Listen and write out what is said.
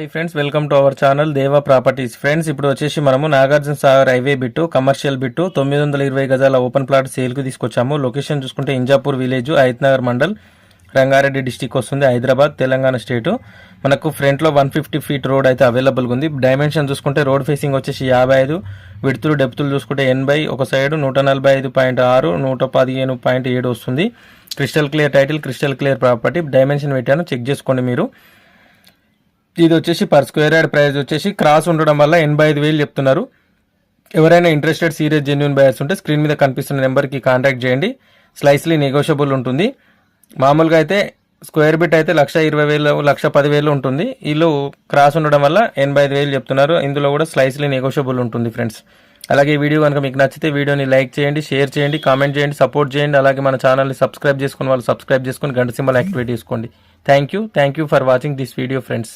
Hi friends welcome to our channel Deva properties friends ఇప్పుడు వచ్చేసి మనము Nagarjuna Sagar highway bit commercial bit తొమ్మిది వందల ఇరవై గజాల ఓపెన్ ప్లాట్ సేల్కి తీసుకొచ్చాము. లొకేషన్ చూసుకుంటే ఇంజాపూర్ విలేజ్ నగర్ మండల్ రంగారెడ్డి డిస్టిక్ వస్తుంది హైదరాబాద్ తెలంగాణ స్టేటు. మనకు ఫ్రంట్లో వన్ ఫిఫ్టీ ఫీట్ రోడ్ అయితే అవైలబుల్గా ఉంది. డైమెన్షన్ చూసుకుంటే రోడ్ ఫేసింగ్ వచ్చేసి యాభై ఐదు విడుతులు డెప్తులు చూసుకుంటే ఎనభై ఒక సైడ్ నూట నలభై ఐదు పాయింట్ ఆరు నూట పదిహేను పాయింట్ ఏడు వస్తుంది. Crystal clear title crystal clear property dimension పెట్టాను చెక్ చేసుకోండి మీరు. ఇది వచ్చేసి పర్ స్క్వేర్ యార్డ్ ప్రైస్ వచ్చేసి క్రాస్ ఉండడం వల్ల ఎనభై ఐదు వేలు చెప్తున్నారు. ఎవరైనా ఇంట్రెస్టెడ్ సీరియస్ జెన్యున్ బయర్స్ ఉంటే స్క్రీన్ మీద కనిపిస్తున్న నెంబర్కి కాంటాక్ట్ చేయండి. స్లైస్లీ నెగోషియబుల్ ఉంటుంది. మామూలుగా అయితే స్క్వేర్ బిట్ అయితే లక్ష ఇరవై వేలు లక్ష పదివేలు ఉంటుంది. వీళ్ళు క్రాస్ ఉండడం వల్ల ఎనభై ఐదు వేలు చెప్తున్నారు. ఇందులో కూడా స్లైస్లీ నెగోషియబుల్ ఉంటుంది ఫ్రెండ్స్ అలాగే ఈ వీడియో కనుక మీకు నచ్చితే వీడియోని లైక్ చేయండి షేర్ చేయండి కామెంట్ చేయండి సపోర్ట్ చేయండి. అలాగే మన ఛానల్ని సబ్స్క్రైబ్ చేసుకుని వాళ్ళు సబ్స్క్రైబ్ చేసుకుని గంట సింబల్ యాక్టివేట్ చేసుకోండి. Thank you thank you for watching this video friends